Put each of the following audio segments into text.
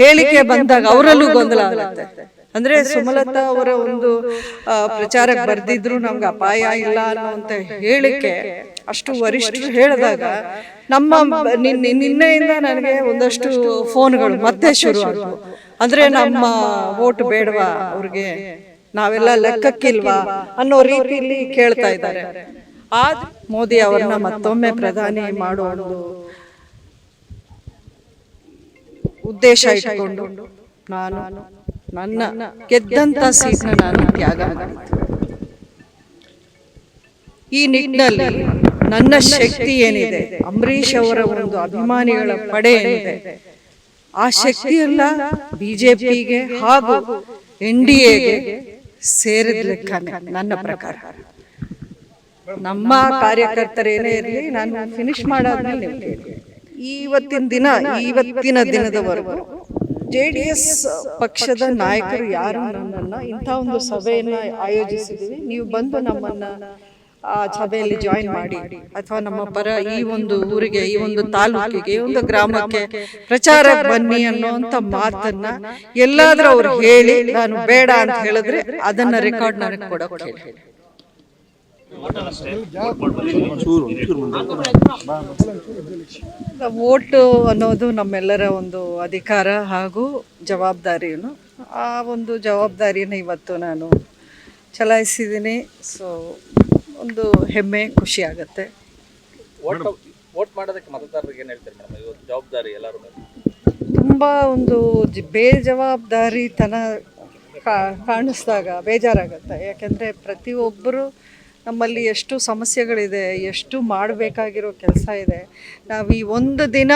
ಹೇಳಿಕೆ ಬಂದಾಗ ಅವರಲ್ಲೂ ಗೊಂದಲ ಆಗುತ್ತೆ. ಅಂದ್ರೆ ಸುಮಲತಾ ಅವರ ಒಂದು ಪ್ರಚಾರಕ್ಕೆ ಬರ್ದಿದ್ರು ನಮ್ಗೆ ಅಪಾಯ ಇಲ್ಲ ಅನ್ನುವಂತ ಹೇಳಿಕೆ ಅಷ್ಟು ವರಿಷ್ಠರು ಹೇಳಿದಾಗ ನಮ್ಮ ನಿನ್ನೆಯಿಂದ ನನಗೆ ಒಂದಷ್ಟು ಫೋನ್ಗಳು ಮತ್ತೆ ಶುರು ಆದವು ಅಂದ್ರೆ ನಮ್ಮ ವೋಟ್ ಬೇಡವಾ ಅವ್ರಿಗೆ? ನಾವೆಲ್ಲ ಲೆಕ್ಕಕ್ಕಿಲ್ವಾ ಅನ್ನೋ ರೀತಿಯಲ್ಲಿ ಕೇಳ್ತಾ ಇದ್ದಾರೆ. ಆದ್ರೆ ಮೋದಿ ಅವರನ್ನ ಮತ್ತೊಮ್ಮೆ ಪ್ರಧಾನಿ ಮಾಡುವ ಒಂದು ಉದ್ದೇಶ ಇಟ್ಕೊಂಡು ನಾನು ನನ್ನ ಗೆದ್ದಂತ ಸೀಟ್ನ ನಾನು ತ್ಯಾಗ ಈ ನಿಟ್ಟಿನಲ್ಲಿ ನನ್ನ ಶಕ್ತಿ ಏನಿದೆ? ಅಂಬರೀಷ್ ಅವರ ಒಂದು ಅಭಿಮಾನಿಗಳ ಪಡೆ ಏನಿದೆ? ಆ ಶಕ್ತಿಯೆಲ್ಲ ಬಿಜೆಪಿಗೆ ಹಾಗೂ ಎನ್ ಡಿ ಎಗೆ ಸೇರಿದ ಲೆಕ್ಕನೇ ನನ್ನ ಪ್ರಕಾರ. ನಮ್ಮ ಕಾರ್ಯಕರ್ತರೇನೇ ಇರಲಿ, ನಾನು ಫಿನಿಶ್ ಮೇಲೆ ಕೇಳಿ ಇವತ್ತಿನ ದಿನ, ಇವತ್ತಿನ ದಿನದವರೆಗೂ ಜೆ ಡಿ ಎಸ್ ಪಕ್ಷದ ನಾಯಕರು ಯಾರು ನನ್ನನ್ನು ಇಂಥ ಒಂದು ಸಭೆಯನ್ನು ಆಯೋಜಿಸಿದ್ವಿ ನೀವು ಬಂದು ನಮ್ಮನ್ನ, ಆ, ಸಭೆಯಲ್ಲಿ ಜಾಯಿನ್ ಮಾಡಿ, ಅಥವಾ ನಮ್ಮ ಪರ ಈ ಒಂದು ಊರಿಗೆ, ಈ ಒಂದು ತಾಲೂಕಿಗೆ, ಈ ಒಂದು ಗ್ರಾಮಕ್ಕೆ ಪ್ರಚಾರ ಬನ್ನಿ ಅನ್ನುವಂತ ಮಾತನ್ನ ಎಲ್ಲಾದ್ರೂ ಅವ್ರು ಹೇಳಿ, ನಾನು ಬೇಡ ಅಂತ ಹೇಳಿದ್ರೆ ಅದನ್ನ ರೆಕಾರ್ಡ್ ನನಗೆ ಕೊಡೋಕೆ ವೋಟು ಅನ್ನೋದು ನಮ್ಮೆಲ್ಲರ ಒಂದು ಅಧಿಕಾರ ಹಾಗೂ ಜವಾಬ್ದಾರಿಯನ್ನು. ಆ ಒಂದು ಜವಾಬ್ದಾರಿಯನ್ನು ಇವತ್ತು ನಾನು ಚಲಾಯಿಸಿದ್ದೀನಿ. ಸೊ ಒಂದು ಹೆಮ್ಮೆ ಖುಷಿ ಆಗುತ್ತೆ. ವೋಟ್ ಮಾಡೋದಕ್ಕೆ ಮತದಾರರಿಗೆ ಏನು ಹೇಳ್ತಾರೆ ಮೇಡಮ್? ಇವತ್ತು ಜವಾಬ್ದಾರಿ ಎಲ್ಲರೂ ತುಂಬ ಒಂದು ಬೇಜವಾಬ್ದಾರಿತನ ಕಾಣಿಸ್ದಾಗ ಬೇಜಾರಾಗುತ್ತೆ. ಯಾಕೆಂದರೆ ಪ್ರತಿಯೊಬ್ಬರು ನಮ್ಮಲ್ಲಿ ಎಷ್ಟು ಸಮಸ್ಯೆಗಳಿದೆ, ಎಷ್ಟು ಮಾಡಬೇಕಾಗಿರೋ ಕೆಲಸ ಇದೆ. ನಾವು ಈ ಒಂದು ದಿನ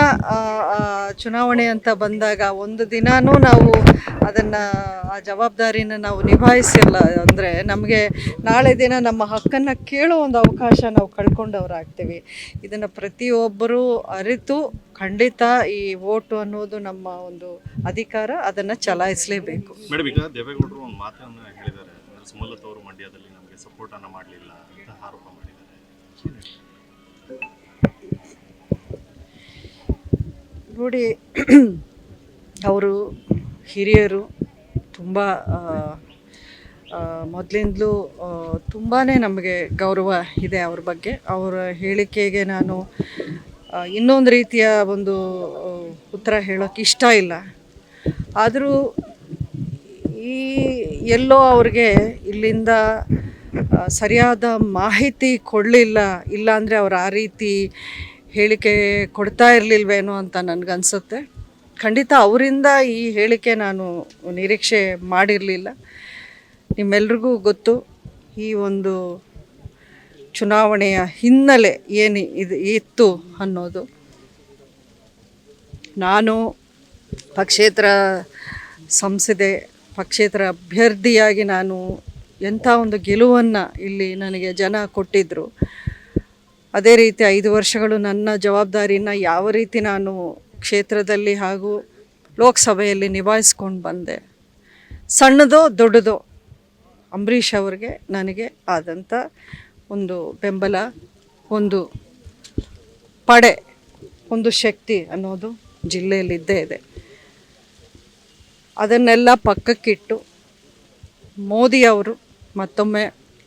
ಚುನಾವಣೆ ಅಂತ ಬಂದಾಗ ಒಂದು ದಿನಾನೂ ನಾವು ಅದನ್ನು, ಆ ಜವಾಬ್ದಾರಿನ ನಾವು ನಿಭಾಯಿಸಿಲ್ಲ ಅಂದರೆ ನಮಗೆ ನಾಳೆ ದಿನ ನಮ್ಮ ಹಕ್ಕನ್ನು ಕೇಳೋ ಒಂದು ಅವಕಾಶ ನಾವು ಕಳ್ಕೊಂಡವರಾಗ್ತೀವಿ. ಇದನ್ನು ಪ್ರತಿಯೊಬ್ಬರೂ ಅರಿತು ಖಂಡಿತ ಈ ಓಟು ಅನ್ನೋದು ನಮ್ಮ ಒಂದು ಅಧಿಕಾರ, ಅದನ್ನು ಚಲಾಯಿಸಲೇಬೇಕು. ಮೇಡಮ್, ಈಗ ದೇವೇಗೌಡರು ಒಂದು ಮಾತನ್ನು ಹೇಳಿದ್ದಾರೆ. ಅವರು ಮಂಡ್ಯದಲ್ಲಿ ಸಪೋರ್ಟ್ ಅನ್ನ ಮಾಡಲಿಲ್ಲ ಅಂತ ಆರೋಪ ಮಾಡಿದ್ದಾರೆ. ನೋಡಿ, ಅವರು ಹಿರಿಯರು ತುಂಬ ಮೊದಲಿಂದಲೂ ತುಂಬಾ ನಮಗೆ ಗೌರವ ಇದೆ ಅವ್ರ ಬಗ್ಗೆ. ಅವರ ಹೇಳಿಕೆಗೆ ನಾನು ಇನ್ನೊಂದು ರೀತಿಯ ಒಂದು ಉತ್ತರ ಹೇಳೋಕ್ಕೆ ಇಷ್ಟ ಇಲ್ಲ. ಆದರೂ ಈ ಎಲ್ಲೋ ಅವ್ರಿಗೆ ಇಲ್ಲಿಂದ ಸರಿಯಾದ ಮಾಹಿತಿ ಕೊಡಲಿಲ್ಲ ಇಲ್ಲಾಂದರೆ ಅವ್ರು ಆ ರೀತಿ ಹೇಳಿಕೆ ಕೊಡ್ತಾ ಇರಲಿಲ್ವೇನೋ ಅಂತ ನನಗನ್ಸುತ್ತೆ. ಖಂಡಿತ ಅವರಿಂದ ಈ ಹೇಳಿಕೆ ನಾನು ನಿರೀಕ್ಷೆ ಮಾಡಿರಲಿಲ್ಲ. ನಿಮ್ಮೆಲ್ರಿಗೂ ಗೊತ್ತು, ಈ ಒಂದು ಚುನಾವಣೆಯ ಹಿನ್ನೆಲೆ ಏನು ಇದು ಇತ್ತು ಅನ್ನೋದು. ನಾನು ಪಕ್ಷೇತರ ಸಂಸದೆ, ಪಕ್ಷೇತರ ಅಭ್ಯರ್ಥಿಯಾಗಿ ನಾನು ಎಂಥ ಒಂದು ಗೆಲುವನ್ನು ಇಲ್ಲಿ ನನಗೆ ಜನ ಕೊಟ್ಟಿದ್ದರು ಅದೇ ರೀತಿ ಐದು ವರ್ಷಗಳು ನನ್ನ ಜವಾಬ್ದಾರಿನ ಯಾವ ರೀತಿ ನಾನು ಕ್ಷೇತ್ರದಲ್ಲಿ ಹಾಗೂ ಲೋಕಸಭೆಯಲ್ಲಿ ನಿಭಾಯಿಸ್ಕೊಂಡು ಬಂದೆ. ಸಣ್ಣದೋ ದೊಡ್ಡದೋ ಅಂಬರೀಷ್ ಅವ್ರಿಗೆ ನನಗೆ ಆದಂಥ ಒಂದು ಬೆಂಬಲ, ಒಂದು ಪಡೆ, ಒಂದು ಶಕ್ತಿ ಅನ್ನೋದು ಜಿಲ್ಲೆಯಲ್ಲಿದ್ದೇ ಇದೆ. ಅದನ್ನೆಲ್ಲ ಪಕ್ಕಕ್ಕಿಟ್ಟು ಮೋದಿ ಅವರು ಮತ್ತೊಮ್ಮೆ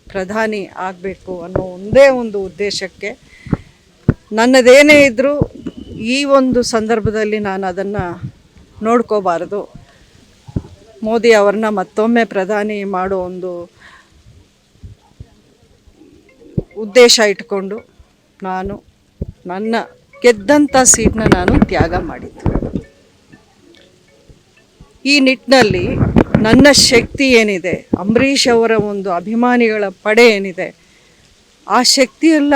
ಪ್ರಧಾನಿ ಆಗಬೇಕು ಅನ್ನೋ ಒಂದೇ ಒಂದು ಉದ್ದೇಶಕ್ಕೆ ನನ್ನದೇನೇ ಇದ್ದರೂ ಈ ಒಂದು ಸಂದರ್ಭದಲ್ಲಿ ನಾನು ಅದನ್ನು ನೋಡ್ಕೋಬಾರದು. ಮೋದಿ ಅವ್ರನ್ನ ಮತ್ತೊಮ್ಮೆ ಪ್ರಧಾನಿ ಮಾಡೋ ಒಂದು ಉದ್ದೇಶ ಇಟ್ಕೊಂಡು ನಾನು ನನ್ನ ಗೆದ್ದಂಥ ಸೀಟ್ನ ನಾನು ತ್ಯಾಗ ಮಾಡಿದ್ದು. ಈ ನಿಟ್ಟಿನಲ್ಲಿ ನನ್ನ ಶಕ್ತಿ ಏನಿದೆ? ಅಂಬರೀಷ್ ಅವರ ಒಂದು ಅಭಿಮಾನಿಗಳ ಪಡೆ ಏನಿದೆ? ಆ ಶಕ್ತಿಯೆಲ್ಲ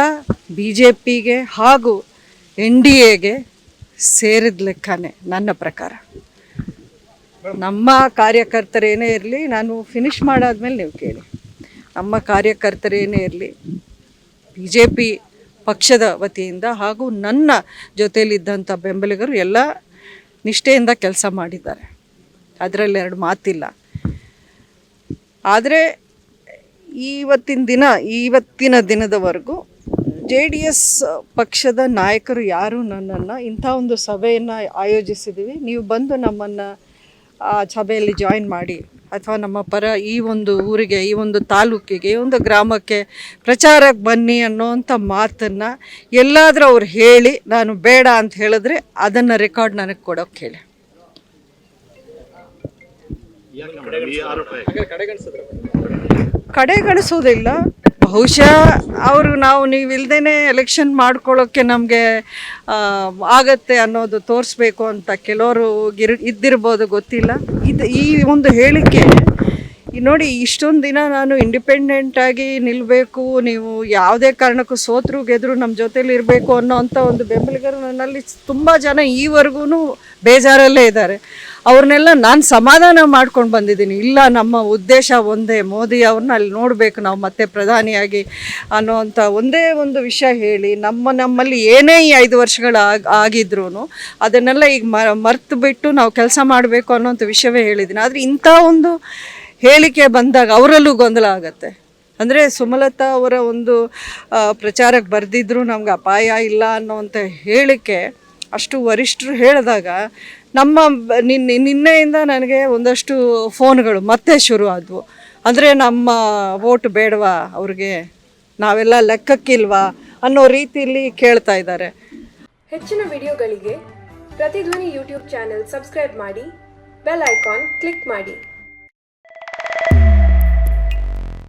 ಬಿ ಜೆ ಪಿಗೆ ಹಾಗೂ ಎನ್ ಡಿ ಎಗೆ ಸೇರಿದ ಲೆಕ್ಕನೇ ನನ್ನ ಪ್ರಕಾರ. ನಮ್ಮ ಕಾರ್ಯಕರ್ತರೇನೇ ಇರಲಿ, ನಾನು ಫಿನಿಶ್ ಮಾಡಾದ್ಮೇಲೆ ನೀವು ಕೇಳಿ. ನಮ್ಮ ಕಾರ್ಯಕರ್ತರೇನೇ ಇರಲಿ ಬಿ ಜೆ ಪಿ ಪಕ್ಷದ ವತಿಯಿಂದ ಹಾಗೂ ನನ್ನ ಜೊತೆಯಲ್ಲಿದ್ದಂಥ ಬೆಂಬಲಿಗರು ಎಲ್ಲ ನಿಷ್ಠೆಯಿಂದ ಕೆಲಸ ಮಾಡಿದ್ದಾರೆ. ಅದರಲ್ಲಿ ಎರಡು ಮಾತಿಲ್ಲ. ಆದರೆ ಇವತ್ತಿನ ದಿನ, ಇವತ್ತಿನ ದಿನದವರೆಗೂ ಜೆ ಡಿ ಎಸ್ ಪಕ್ಷದ ನಾಯಕರು ಯಾರು ನನ್ನನ್ನು, ಇಂಥ ಒಂದು ಸಭೆಯನ್ನು ಆಯೋಜಿಸಿದ್ದೀವಿ. ನೀವು ಬಂದು ನಮ್ಮನ್ನು ಆ ಸಭೆಯಲ್ಲಿ ಜಾಯಿನ್ ಮಾಡಿ, ಅಥವಾ ನಮ್ಮ ಪರ ಈ ಒಂದು ಊರಿಗೆ, ಈ ಒಂದು ತಾಲೂಕಿಗೆ, ಈ ಒಂದು ಗ್ರಾಮಕ್ಕೆ ಪ್ರಚಾರಕ್ಕೆ ಬನ್ನಿ ಅನ್ನೋವಂಥ ಮಾತನ್ನು ಎಲ್ಲಾದರೂ ಅವ್ರು ಹೇಳಿ, ನಾನು ಬೇಡ ಅಂತ ಹೇಳಿದ್ರೆ ಅದನ್ನು ರೆಕಾರ್ಡ್ ನನಗೆ ಕೊಡೋಕ್ಕೆ ಹೇಳಿ. ಕಡೆಗಣಿಸೋದಿಲ್ಲ. ಬಹುಶಃ ಅವರು ನಾವು ನೀವು ಇಲ್ದೇ ಎಲೆಕ್ಷನ್ ಮಾಡ್ಕೊಳ್ಳೋಕ್ಕೆ ನಮಗೆ ಆಗತ್ತೆ ಅನ್ನೋದು ತೋರಿಸ್ಬೇಕು ಅಂತ ಕೆಲವರು ಗಿರ್, ಇದ್ದಿರ್ಬೋದು ಗೊತ್ತಿಲ್ಲ. ಇದು ಈ ಒಂದು ಹೇಳಿಕೆ ನೋಡಿ ಇಷ್ಟೊಂದು ದಿನ ನಾನು ಇಂಡಿಪೆಂಡೆಂಟಾಗಿ ನಿಲ್ಲಬೇಕು ನೀವು ಯಾವುದೇ ಕಾರಣಕ್ಕೂ ಸೋತ್ರು ಗೆದ್ರು ನಮ್ಮ ಜೊತೇಲಿ ಇರಬೇಕು ಅನ್ನೋ ಒಂದು ಬೆಂಬಲಿಗರು ನನ್ನಲ್ಲಿ ತುಂಬ ಜನ ಈವರೆಗೂ ಬೇಜಾರಲ್ಲೇ ಇದ್ದಾರೆ. ಅವ್ರನ್ನೆಲ್ಲ ನಾನು ಸಮಾಧಾನ ಮಾಡ್ಕೊಂಡು ಬಂದಿದ್ದೀನಿ. ಇಲ್ಲ, ನಮ್ಮ ಉದ್ದೇಶ ಒಂದೇ. ಮೋದಿ ಅವ್ರನ್ನ ಅಲ್ಲಿ ನೋಡಬೇಕು ನಾವು ಮತ್ತೆ ಪ್ರಧಾನಿಯಾಗಿ ಅನ್ನೋವಂಥ ಒಂದೇ ಒಂದು ವಿಷಯ ಹೇಳಿ, ನಮ್ಮ ನಮ್ಮಲ್ಲಿ ಏನೇ ಈ ಐದು ವರ್ಷಗಳ ಆಗಿದ್ರು ಅದನ್ನೆಲ್ಲ ಈಗ ಮ ಮರ್ತು ಬಿಟ್ಟು ನಾವು ಕೆಲಸ ಮಾಡಬೇಕು ಅನ್ನೋಂಥ ವಿಷಯವೇ ಹೇಳಿದ್ದೀನಿ. ಆದರೆ ಇಂಥ ಒಂದು ಹೇಳಿಕೆ ಬಂದಾಗ ಅವರಲ್ಲೂ ಗೊಂದಲ ಆಗುತ್ತೆ. ಅಂದರೆ ಸುಮಲತಾ ಅವರ ಒಂದು ಪ್ರಚಾರಕ್ಕೆ ಬರೆದಿದ್ರು ನಮ್ಗೆ ಅಪಾಯ ಇಲ್ಲ ಅನ್ನೋವಂಥ ಹೇಳಿಕೆ ಅಷ್ಟು ವರಿಷ್ಠರು ಹೇಳಿದಾಗ ನಮ್ಮ ನಿನ್ನೆ ನಿನ್ನೆಯಿಂದ ನನಗೆ ಒಂದಷ್ಟು ಫೋನ್ಗಳು ಮತ್ತೆ ಶುರು ಆದವು ಅಂದರೆ ನಮ್ಮ ವೋಟ್ ಬೇಡವಾ ಅವ್ರಿಗೆ? ನಾವೆಲ್ಲ ಲೆಕ್ಕಕ್ಕಿಲ್ವಾ ಅನ್ನೋ ರೀತಿಯಲ್ಲಿ ಕೇಳ್ತಾ ಇದ್ದಾರೆ. ಹೆಚ್ಚಿನ ವಿಡಿಯೋಗಳಿಗೆ ಪ್ರತಿಧ್ವನಿ ಯೂಟ್ಯೂಬ್ ಚಾನೆಲ್ ಸಬ್ಸ್ಕ್ರೈಬ್ ಮಾಡಿ, ಬೆಲ್ ಐಕಾನ್ ಕ್ಲಿಕ್ ಮಾಡಿ.